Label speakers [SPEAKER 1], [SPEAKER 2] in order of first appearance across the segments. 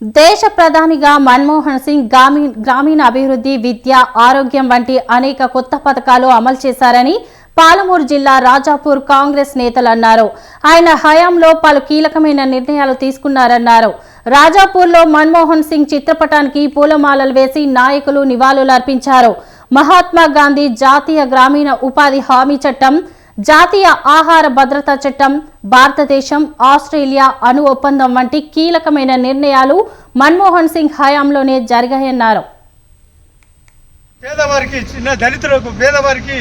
[SPEAKER 1] దేశ ప్రధానిగా మన్మోహన్ సింగ్ గ్రామీ గ్రామీణ అభివృద్ధి విద్య ఆరోగ్యం వంటి అనేక కొత్త పథకాలు అమలు చేశారని పాలమూరు జిల్లా రాజాపూర్ కాంగ్రెస్ నేతలు అన్నారు. ఆయన హయాంలో పలు కీలకమైన నిర్ణయాలు తీసుకున్నారన్నారు. రాజాపూర్లో మన్మోహన్ సింగ్ చిత్రపటానికి పూలమాలలు వేసి నాయకులు నివాళులర్పించారు మహాత్మా గాంధీ జాతీయ గ్రామీణ ఉపాధి హామీ చట్టం జాతీయ ఆహార భద్రతా చట్టం భారతదేశం ఆస్ట్రేలియా అణు ఒప్పందం వంటి కీలకమైన నిర్ణయాలు మన్మోహన్ సింగ్ హయాంలోనే జరిగాయన్నారు.
[SPEAKER 2] పేదవారికి చిన్న దళితులకు పేదవారికి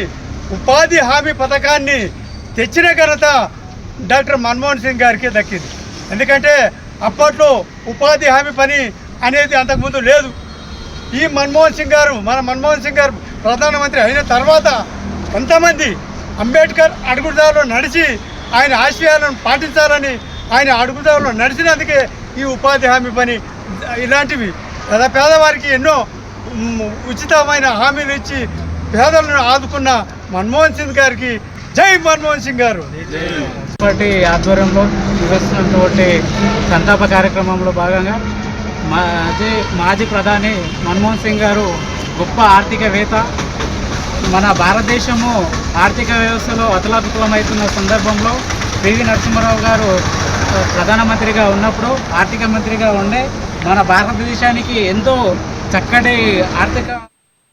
[SPEAKER 2] ఉపాధి హామీ పథకాన్ని తెచ్చిన ఘనత డాక్టర్ మన్మోహన్ సింగ్ గారికి దక్కింది. ఎందుకంటే అప్పట్లో ఉపాధి హామీ పని అనేది అంతకుముందు లేదు. ఈ మన్మోహన్ సింగ్ గారు మన మన్మోహన్ సింగ్ గారు ప్రధానమంత్రి అయిన తర్వాత కొంతమంది అంబేద్కర్ అడుగుదారులు నడిచి ఆయన ఆశయాలను పాటించాలని ఆయన అడుగుదారులు నడిచినందుకే ఈ ఉపాధి హామీ పని ఇలాంటివి. పేదవారికి ఎన్నో ఉచితమైన హామీలు ఇచ్చి పేదలను ఆదుకున్న మన్మోహన్ సింగ్ గారికి జై మన్మోహన్ సింగ్ గారు.
[SPEAKER 3] పార్టీ ఆధ్వర్యంలో నిర్వహిస్తున్నటువంటి సంతాప కార్యక్రమంలో భాగంగా మాజీ మాజీ ప్రధాని మన్మోహన్ సింగ్ గారు గొప్ప ఆర్థికవేత్త మన భారతదేశము ఆర్థిక వ్యవస్థలో అతలాకుతలమవుతున్న సందర్భంలో పివి నరసింహారావు గారు ప్రధానమంత్రిగా ఉన్నప్పుడు ఆర్థిక మంత్రిగా ఉండే మన భారతదేశానికి ఎంతో చక్కటి ఆర్థిక